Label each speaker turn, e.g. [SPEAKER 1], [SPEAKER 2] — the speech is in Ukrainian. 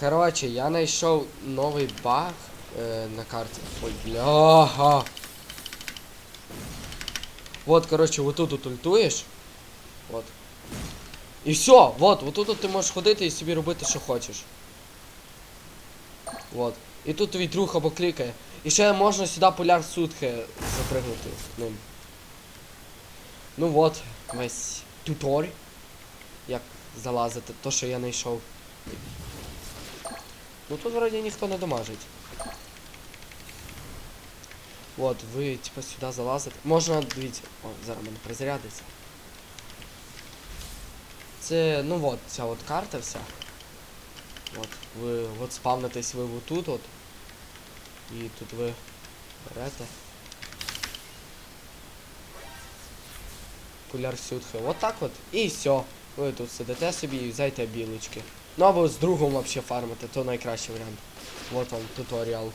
[SPEAKER 1] Коротше, я знайшов новий баг е, на карті. Ой, бляха. Вот, коротше, отут тут ультуєш. Вот. І все, вот, отут от ти можеш ходити і собі робити, що хочеш. Вот. І тут твій друг або клікає. І ще можна сюди поляр сутки запригнути ним. Ну вот, весь тутор. Як залазити, то що я знайшов. Ну тут вроді ніхто не дамажить. От, ви типа сюди залазите. Можна, дивіться, о, зараз мене призарядиться. Це, ну от, ця от карта вся. От, ви от спавнитесь ви отут от. І тут ви берете. Куляр сютхи. От так от. І все. Ви тут сидите собі і взяйте білочки. Ну або з другом вообще фармити, то найкращий варіант. Вот вам туторіал.